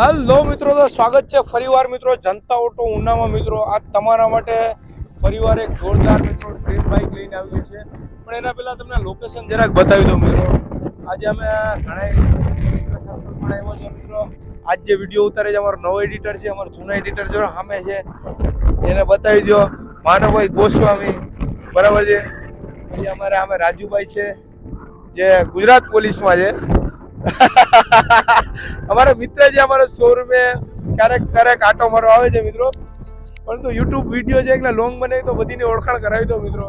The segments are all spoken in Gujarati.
હેલો મિત્રો, તો સ્વાગત છે ફરીવાર મિત્રો, જનતા ઓટો ઉનામાં મિત્રો. આજ તમારા માટે ફરીવાર એક જોરદાર મિત્રો ટ્રેન બાઇક લઈને આવ્યું છે. પણ એના પહેલા તમને લોકેશન જરાક બતાવી દઉં મિત્રો. આજે અમે ઘણા સર્કલ પણ આવ્યો છે મિત્રો. આજ જે વીડિયો ઉતારે છે, અમારો નવો એડિટર છે, અમારો જૂનો એડિટર જો સામે છે, એને બતાવી દો માનવભાઈ ગોસ્વામી, બરાબર છે? પછી અમારે આમે રાજુભાઈ છે, જે ગુજરાત પોલીસમાં છે. અમારા મિત્ર જે અમારા શોરૂમે ક્યારેક ક્યારેક આટો મારો આવે છે મિત્રો. પરંતુ યુટ્યુબ વીડિયો છે એટલે લોંગ બનાવી તો બધીની ઓળખાણ કરાવી દો મિત્રો.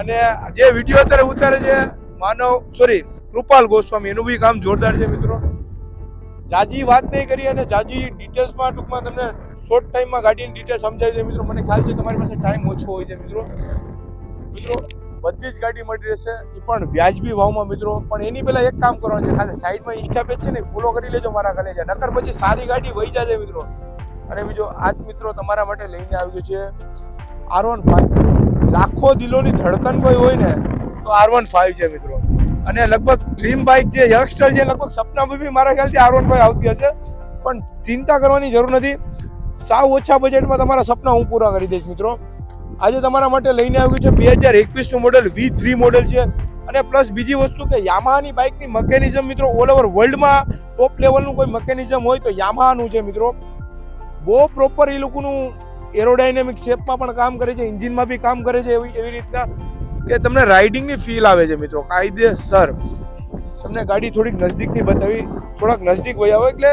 અને જે વીડિયો અત્યારે ઉતારે છે, માનવ સોરી કૃપાલ ગોસ્વામી, એનું બી કામ જોરદાર છે મિત્રો. જાજી વાત નહીં કરી અને જાજી ડિટેલ્સમાં ટૂંકમાં તમને શોર્ટ ટાઈમમાં ગાડીની ડિટેલ સમજાવી દે મિત્રો. મને ખ્યાલ છે, તમારી પાસે ટાઈમ ઓછો હોય છે મિત્રો. મિત્રો બધી જ ગાડી મળી રહેશે. એ પણ વ્યાજબી ભાવમાં મિત્રો. પણ એની પહેલા એક કામ કરવાનું છે, ખાલી સાઈડમાં ઇન્સ્ટા છે ને ફોલો કરી લેજો મારા કલેજા નકર પછી સારી ગાડી વહી જશે મિત્રો. અને બીજો આજ મિત્રો તમારા માટે લઈને આવ્યો છે આર વન ફાઈવ લાખો દિલોની ધડકન કોઈ હોય ને, તો આર વન ફાઈવ છે મિત્રો. અને લગભગ ડ્રીમ બાઇક જે યંગસ્ટર છે લગભગ સપનામાં બી મારા ખ્યાલથી આર વન ફાઈવ આવતી હશે. પણ ચિંતા કરવાની જરૂર નથી. સાવ ઓછા બજેટમાં તમારા સપના હું પૂરા કરી દઈશ મિત્રો. આજે તમારા માટે લઈને આવ્યું છે બે હજાર એકવીસનું મોડલ વી થ્રી મોડલ છે. અને પ્લસ બીજી વસ્તુ કે યામાહાની બાઇકની મિકેનિઝમ મિત્રો ઓલ ઓવર વર્લ્ડમાં ટોપ લેવલનું કોઈ મિકેનિઝમ હોય તો યામાહાનું છે મિત્રો. બહુ પ્રોપર એ લોકોનું એરોડાયનેમિક શેપમાં પણ કામ કરે છે એન્જિનમાં બી કામ કરે છે એવી એવી રીતના કે તમને રાઇડિંગની ફીલ આવે છે મિત્રો, કાયદેસર. તમને ગાડી થોડીક નજદીકથી બતાવી, થોડાક નજદીક વહી આવો એટલે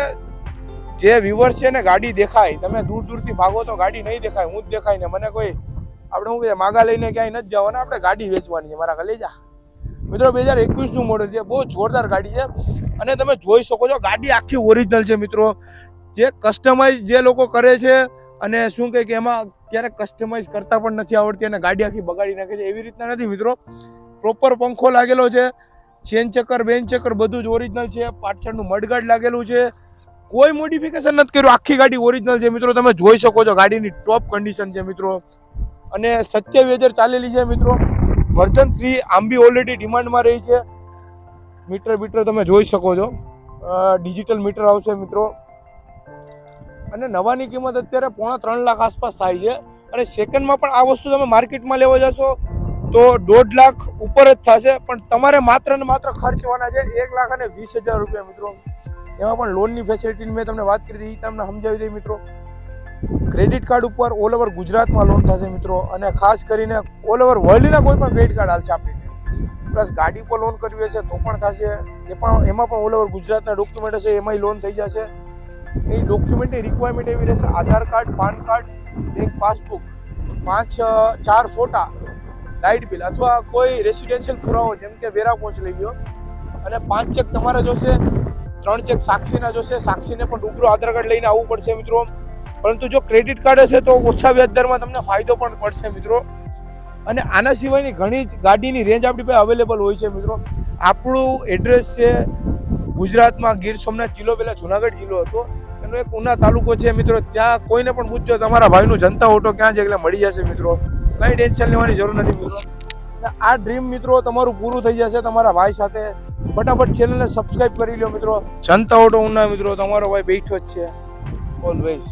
જે વ્યુઅર્સ છે ને ગાડી દેખાય, તમે દૂર દૂરથી ભાગો તો ગાડી નહીં દેખાય, હું જ દેખાય ને, મને કોઈ આપણે શું કહીએ માગા લઈને ક્યાંય નથી જવાના, આપણે ગાડી વેચવાની છે. મારા લઈ જા. મિત્રો, બે હજાર એકવીસનું મોડલ છે, બહુ જોરદાર ગાડી છે. અને તમે જોઈ શકો છો, ગાડી આખી ઓરિજિનલ છે મિત્રો. જે કસ્ટમાઇઝ જે લોકો કરે છે અને શું કહે કે એમાં ક્યારેક કસ્ટમાઇઝ કરતા પણ નથી આવડતી અને ગાડી આખી બગાડી નાખે છે. એવી રીતના નથી મિત્રો. પ્રોપર પંખો લાગેલો છે ચેન ચક્કર બેન ચક્કર બધું જ ઓરિજિનલ છે. પાછળનું મડગાર્ડ લાગેલું છે. કોઈ મોડિફિકેશન નથી કર્યું. આખી ગાડી ઓરિજિનલ છે મિત્રો. તમે જોઈ શકો છો, ગાડીની ટોપ કન્ડિશન છે મિત્રો. અને સત્યાવીસ હજાર ચાલેલી છે મિત્રો. વર્ઝન થ્રી આંબી ઓલરેડી ડિમાન્ડમાં રહી છે. મીટર મીટર તમે જોઈ શકો છો. ડિજિટલ મીટર આવશે મિત્રો. અને નવાની કિંમત અત્યારે પોણા ત્રણ લાખ આસપાસ થાય છે. અને સેકન્ડમાં પણ આ વસ્તુ તમે માર્કેટમાં લેવા જશો, તો દોઢ લાખ ઉપર જ થશે. પણ તમારે માત્ર ને માત્ર ખર્ચવાના છે. એક લાખ અને વીસ હજાર રૂપિયા મિત્રો. એમાં પણ લોનની ફેસિલિટીની મેં તમને વાત કરી હતી તમને સમજાવી દઈ મિત્રો. ક્રેડિટ કાર્ડ ઉપર ઓલ ઓવર ગુજરાતમાં લોન થશે મિત્રો. અને ખાસ કરીને ઓલ ઓવર વર્લ્ડના કોઈ પણ ક્રેડિટ કાર્ડ હાલશે આપણી પ્લસ ગાડી પર લોન કરવી હશે તો પણ થશે. એ પણ, એમાં પણ ઓલ ઓવર ગુજરાતના ડોક્યુમેન્ટ હશે, એમાંય લોન થઈ જશે. એ ડોક્યુમેન્ટની રિક્વાયરમેન્ટ એવી રહેશે, Aadhaar card, PAN card bank passbook પાંચ ચાર ફોટા લાઇટ બિલ અથવા કોઈ રેસિડેન્શિયલ પુરાવો, જેમ કે વેરા પોસ્ટ લઈ ગયો અને પાંચ ચેક તમારે જોશે, ત્રણ ચેક સાક્ષીના જોશે. સાક્ષીને પણ ડુગરો આધાર કાર્ડ લઈને આવવું પડશે મિત્રો. પરંતુ જો ક્રેડિટ કાર્ડ હશે તો ઓછા વ્યાજદરમાં તમને ફાયદો પણ પડશે મિત્રો. અને આના સિવાયની ઘણી જ ગાડીની રેન્જ આપણી પાસે અવેલેબલ હોય છે મિત્રો. આપણું એડ્રેસ છે ગુજરાતમાં ગીર સોમનાથ જિલ્લો પહેલાં જુનાગઢ જિલ્લો હતો. એનો એક ઉના તાલુકો છે મિત્રો. ત્યાં કોઈને પણ પૂછજો, તમારા ભાઈનું જનતા ઓટો ક્યાં છે એટલે મળી જશે મિત્રો. કંઈ ટેન્શન લેવાની જરૂર નથી મિત્રો. આ ડ્રીમ મિત્રો તમારું પૂરું થઈ જશે તમારા ભાઈ સાથે. ફટાફટ ચેનલને સબસ્ક્રાઇબ કરી લો મિત્રો. જનતા ઓટો ઉના મિત્રો, તમારો ભાઈ બેઠો જ છે. ઓલવેઝ